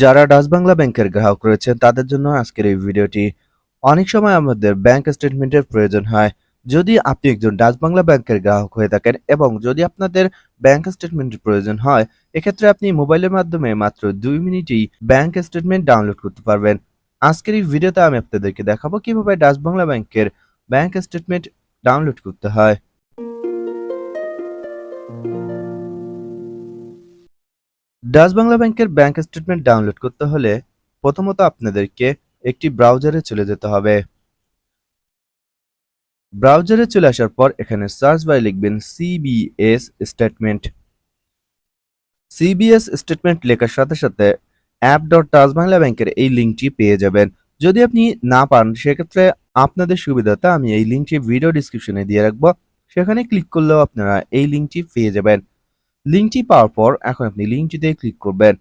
যারা ডাচ বাংলা ব্যাংকের গ্রাহক রয়েছেন, তাদের জন্য আজকের এই ভিডিওটি অনেক সময় আমাদের ব্যাংক স্টেটমেন্টের প্রয়োজন হয়। যদি আপনি একজন ডাচ বাংলা ব্যাংকের গ্রাহক হয়ে থাকেন এবং যদি আপনাদের ব্যাংক স্টেটমেন্টের প্রয়োজন হয়, এক্ষেত্রে আপনি মোবাইলের মাধ্যমে মাত্র দুই মিনিটেই ব্যাংক স্টেটমেন্ট ডাউনলোড করতে পারবেন। আজকের এই ভিডিওতে আমি আপনাদেরকে দেখাবো কীভাবে ডাচ বাংলা ব্যাংকের ব্যাংক স্টেটমেন্ট ডাউনলোড করতে হয়। ডাচ বাংলা ব্যাংকের ব্যাংক স্টেটমেন্ট ডাউনলোড করতে হলে প্রথমত আপনাদেরকে একটি ব্রাউজারে চলে যেতে হবে। ব্রাউজারে চলে আসার পর এখানে সার্চ বাই লিখবেন সিবিএস স্টেটমেন্ট। সিবিএস স্টেটমেন্ট লেখার সাথে সাথে অ্যাপ ডট ডাচ বাংলা ব্যাংকের এই লিঙ্কটি পেয়ে যাবেন। যদি আপনি না পান, সেক্ষেত্রে আপনাদের সুবিধাতে আমি এই লিঙ্কটি ভিডিও ডিসক্রিপশনে দিয়ে রাখব। সেখানে ক্লিক করলেও আপনারা এই লিঙ্কটি পেয়ে যাবেন। লিঙ্কটি পাওয়ার পর এখন আপনি লিঙ্কটিতে ক্লিক করবেন।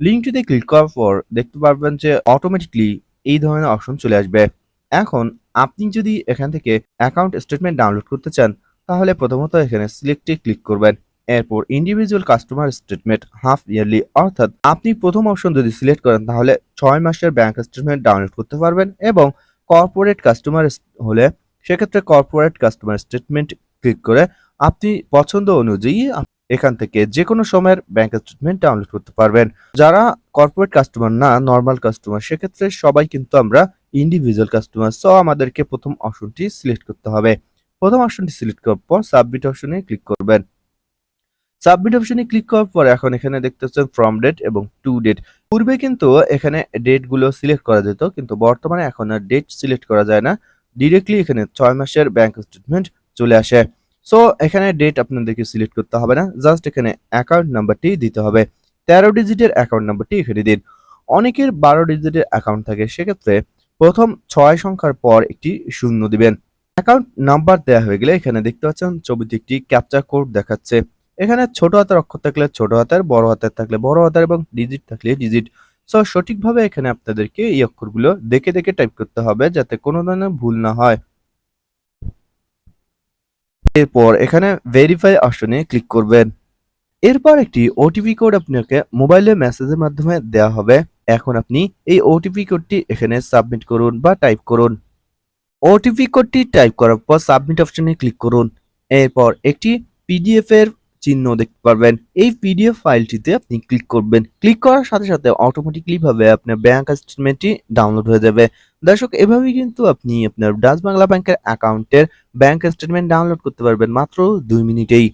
লিঙ্কটিতে ক্লিক করার পর দেখতে পারবেন যে অটোমেটিকলি এই ধরনের অপশন চলে আসবে। এখন আপনি যদি এখান থেকে অ্যাকাউন্ট স্টেটমেন্ট ডাউনলোড করতে চান, তাহলে প্রথমত এখানে সিলেক্টে ক্লিক করবেন। এরপর individual customer statement half yearly অর্থাৎ আপনি প্রথম অপশন যদি সিলেক্ট করেন, তাহলে ছয় মাসের ব্যাংক স্টেটমেন্ট ডাউনলোড করতে পারবেন এবং কর্পোরেট কাস্টমার হলে সেক্ষেত্রে কর্পোরেট কাস্টমার স্টেটমেন্ট ক্লিক করে আপনি পছন্দ অনুযায়ী এখান থেকে যে কোনো সময়ের ব্যাংক স্টেটমেন্ট ডাউনলোড করতে পারবেন। যারা কর্পোরেট কাস্টমার না নর্মাল কাস্টমার সেক্ষেত্রে সবাই কিন্তু আমরা ইন্ডিভিজুয়াল কাস্টমার সো আমাদেরকে প্রথম অপশনটি সিলেক্ট করতে হবে। প্রথম অপশনটি সিলেক্ট করার পর সাবমিট অপশনে ক্লিক করবেন। সাবমিট অপশনে ক্লিক করার পর এখন এখানে দেখতে পাচ্ছেন ফ্রম ডেট এবং টু ডেট পূর্বে কিন্তু এখানে ডেটগুলো সিলেক্ট করা যেত, কিন্তু বর্তমানে এখন আর ডেট সিলেক্ট করা যায় না। ডিরেক্টলি এখানে ছয় মাসের ব্যাংক স্টেটমেন্ট চলে আসে। সো এখানে ডেট আপনাদেরকে সিলেক্ট করতে হবে না। জাস্ট এখানে অ্যাকাউন্ট নাম্বারটি দিতে হবে। তেরো ডিজিটের অ্যাকাউন্ট নাম্বারটি এখানে দিন। অনেকের বারো ডিজিটের অ্যাকাউন্ট থাকে, সেক্ষেত্রে প্রথম ছয় সংখ্যার পর একটি শূন্য দিবেন। অ্যাকাউন্ট নাম্বার দেওয়া হয়ে গেলে এখানে দেখতে পাচ্ছেন, ছবিতে একটি ক্যাপচা কোড দেখাচ্ছে। এখানে ছোট হাতের অক্ষর থাকলে ছোট হাতের, বড় হাতের থাকলে বড় হাতের এবং ডিজিট থাকলে ডিজিট সো সঠিকভাবে এখানে আপনাদেরকে এই অক্ষরগুলো দেখে দেখে টাইপ করতে হবে যাতে কোনো ধরনের ভুল না হয়। এরপর এখানে ভেরিফাই অপশনে ক্লিক করবেন। এরপর একটি ওটিপি কোড আপনাকে মোবাইলে মেসেজের মাধ্যমে দেওয়া হবে। এখন আপনি এই ওটিপি কোডটি এখানে সাবমিট করুন বা টাইপ করুন। ওটিপি কোডটি টাইপ করার পর সাবমিট অপশনে ক্লিক করুন। এরপর একটি পিডিএফ এর চিহ্ন দেখতে পারবেন। এই পিডিএফ ফাইলটিতে আপনি ক্লিক করবেন। ক্লিক করার সাথে সাথে অটোমেটিকলি ভাবে আপনার ব্যাংক স্টেটমেন্টটি ডাউনলোড হয়ে যাবে। দর্শক এভাবে কিন্তু আপনি আপনার ডাচ বাংলা ব্যাংকের অ্যাকাউন্টের ব্যাংক স্টেটমেন্ট ডাউনলোড করতে পারবেন মাত্র দুই মিনিটেই।